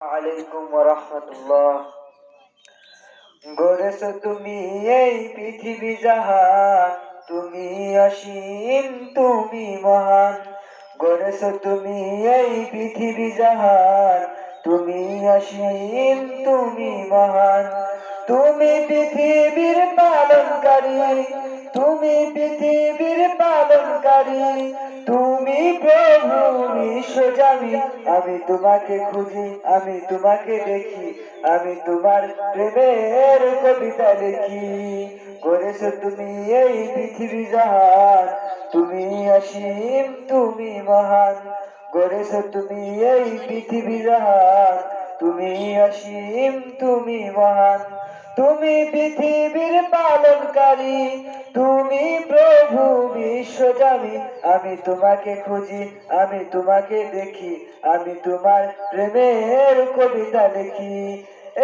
আলাইকুম রহমতুল্লাহ গড়েছ তুমি এই পৃথিবী জাহান, তুমি অসীম, তুমি মহান। গড়েছ তুমি এই পৃথিবী জাহান, তুমি অসীম, তুমি মহান। তুমি পৃথিবীর পালনকারী, তুমি পৃথিবীর পালনকারী, তুমি প্রভু বিশ্বজামি আমি তোমাকে খুঁজি, আমি তোমাকে দেখি, আমি তোমার প্রেমের কবিতা লিখি। করেছ তুমি এই পৃথিবী জাহান, তুমি অসীম, তুমি মহান। গড়েছ তুমি এই পৃথিবী জাহান, তুমি অসীম, তুমি মহান। তুমি পৃথিবীর পালনকারী, তুমি প্রভু বিশ্বজামি আমি তোমাকে খুঁজি, আমি তোমাকে দেখি, আমি তোমার প্রেমের কবিতা লিখি।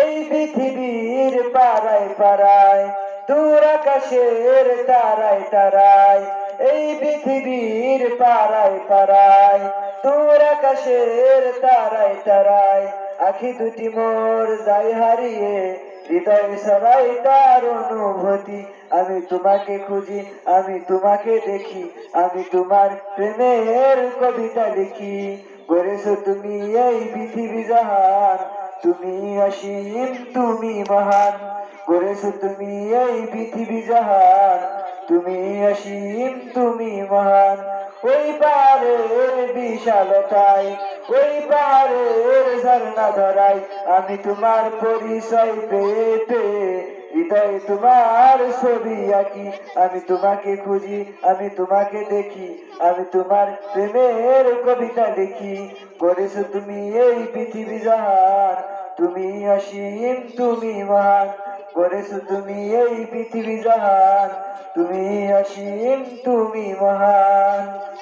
এই পৃথিবীর পাড়ায় পাড়ায়, দূর আকাশের তারায় তারায়, এই পৃথিবীর পাড়ায় পাড়ায়, দূর আকাশের তারায় তারায়, আখি দুটি মোর যাই হারিয়ে হৃদয় সবাই তার অনুভূতি। আমি তোমাকে খুঁজি, আমি তোমাকে দেখি, আমি তোমার প্রেমের কবিতা লিখি। গড়েছ তুমি এই পৃথিবী জাহান, তুমি অসীম, তুমি মহান। গড়েছ তুমি এই পৃথিবী জাহান, তুমি অসীম, তুমি মহান। ওই পাহাড়ের বিশালতায় ওই পাহাড়ের ঝর্ণা ধরাই আমি তোমার পরিচয় পেয়ে হৃদয়ে তোমার ছবি আঁকি। আমি তোমাকে খুঁজি, আমি তোমাকে দেখি, আমি তোমার প্রেমের কবিতা লিখি। করেছ তুমি এই পৃথিবী জাহান তুমি অসীম, তুমি মহান। করেছ তুমি এই পৃথিবী জাহান তুমি অসীম, তুমি মহান।